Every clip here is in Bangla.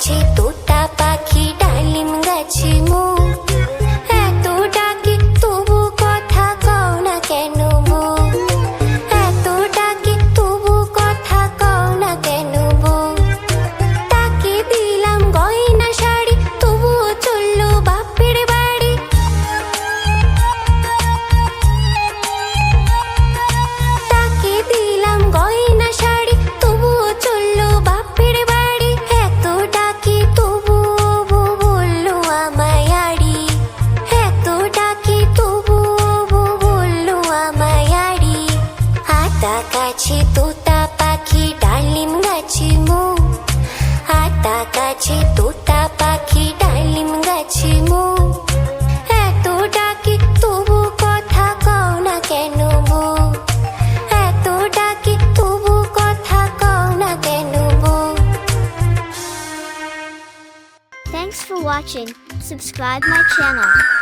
te গাছে তোতা পাখি, ডালিম গাছে মু আতা গাছে তোতা পাখি, ডালিম গাছে মু এত ডাকি তবু কথা কও না কেন বু এত ডাকি তবু কথা কও না কেন বু thanks for watching. Subscribe my channel.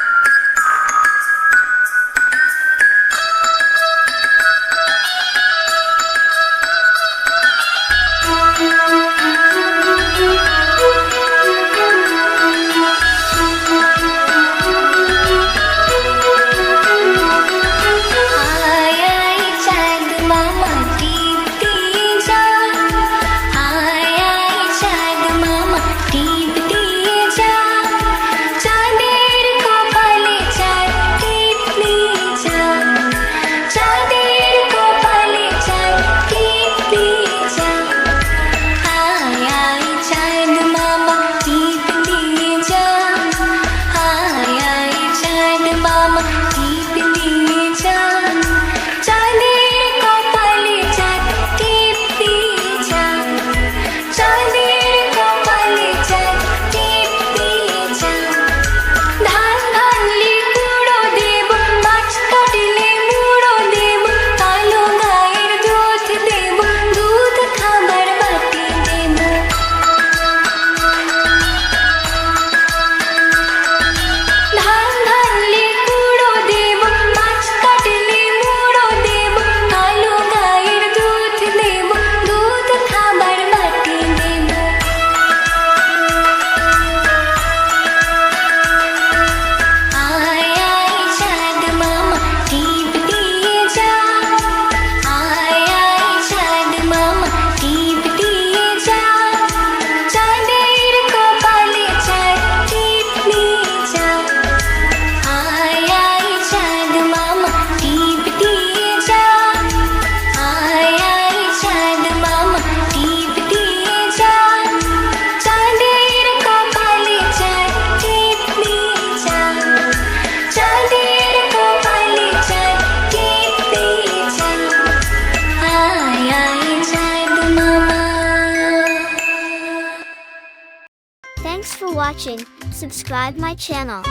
Thanks for watching. Subscribe my channel.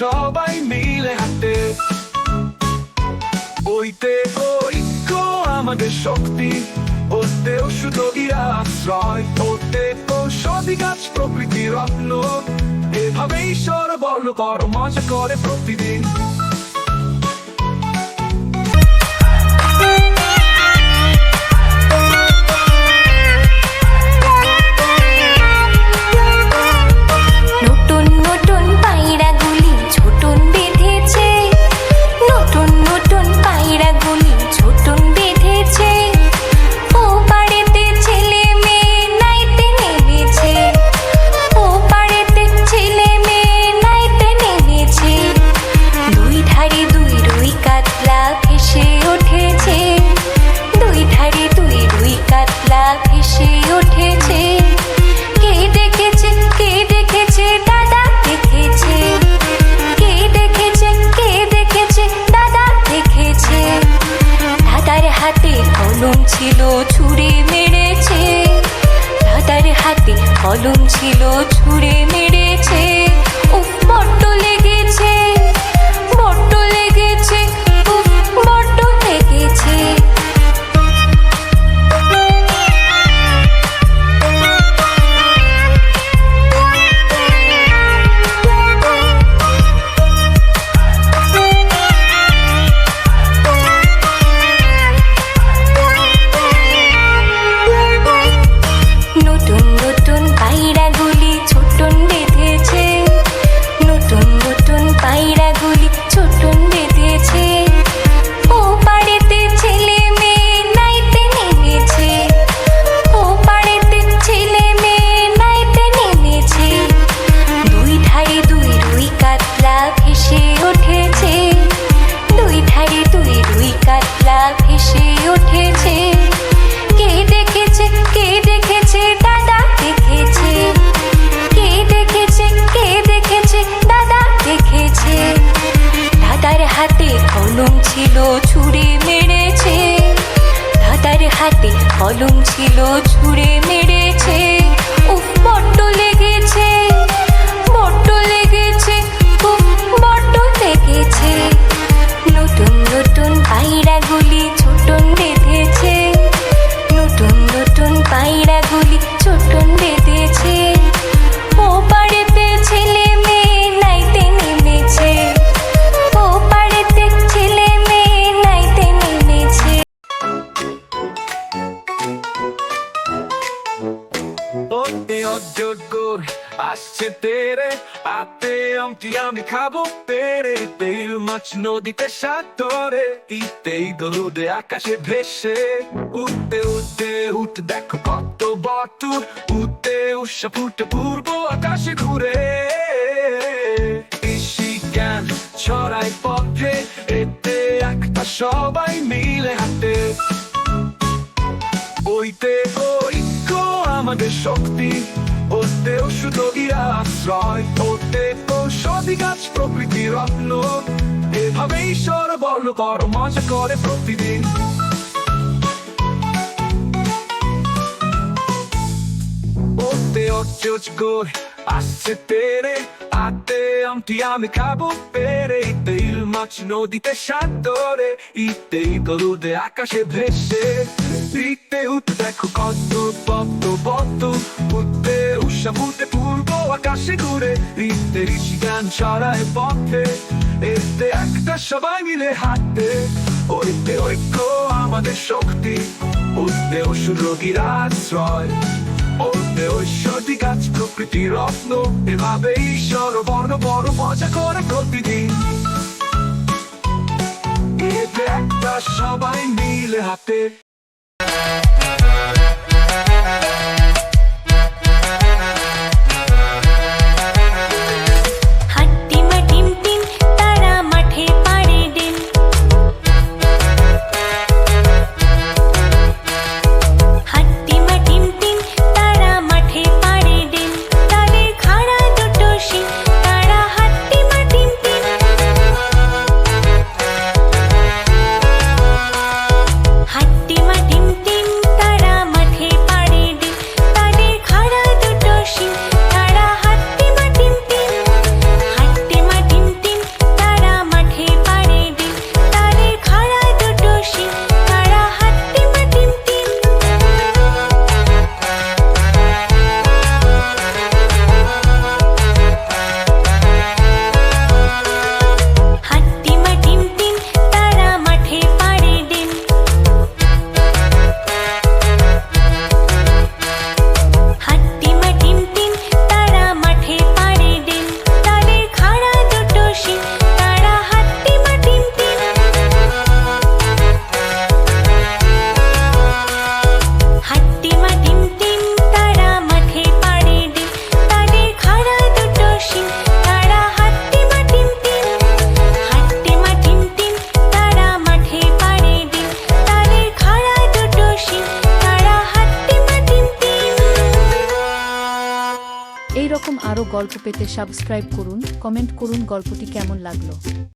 সবাই মিলে হাতে ওইতে ঐক্য আমাদের শক্তি। ওতে ওষুধ আশ্রয় ওতে ঔষধি গাছ প্রকৃতির রত্ন এভাবেই সরবর্ণ কর মজা করে প্রতিদিন। ছুড়ে মেরেছে। দাদার হাতে কলম ছিল ছুড়ে মেরেছে। তেরে, আতে আমটি আমি খাব তেরে। তেল মাছ নদীতে সাতরে ইতেই দলুদে আকাশে ভেসে। উঠতে উঠতে, উঠ, দেখো কত বটুর। উঠতে উষা ফুটে পূর্ব আকাশে ঘুরে। কৃষি জ্ঞান ছড়াই পথে, এতে একটা সবাই মিলে হাঁটে। ওইতে ঐক্য আমাদের শক্তি। ওতে ওষুধ আশ্রয় ওতে ঔষধি গাছ প্রকৃতি রত্ন এভাবেই সরবর্ণ কর মজা করে প্রতিদিন। ওতে অচোচগোর আসছে তেরে, আতে আমটি আমি খাব পেরে। তেল মাছ নদীতে সাঁতরে, ইতেই গরুদে আকাশে ভেসে। ইতে উঠ দেখো কত পদ্ম পদ্ম উঠতে উষা ফুটে পূর্ব আকাশে ঘুরে ইতে ঋষি গান ছড়ায় পথে এতে একটা সবাই মিলে হাঁটতে ওইতে ঐক্য আমাদের শক্তি উঠতে ওষুধ রোগীর আশ্রয় ওতে ঐশ্বরিক গাছ প্রকৃতি রত্ন এভাবে ঈশ্বর বর্ণ বড় মজা করে প্রতিদিন একটা সবাই মিলে হাতে Bye. গল্প পেতে সাবস্ক্রাইব করুন কমেন্ট করুন গল্পটি কেমন লাগল।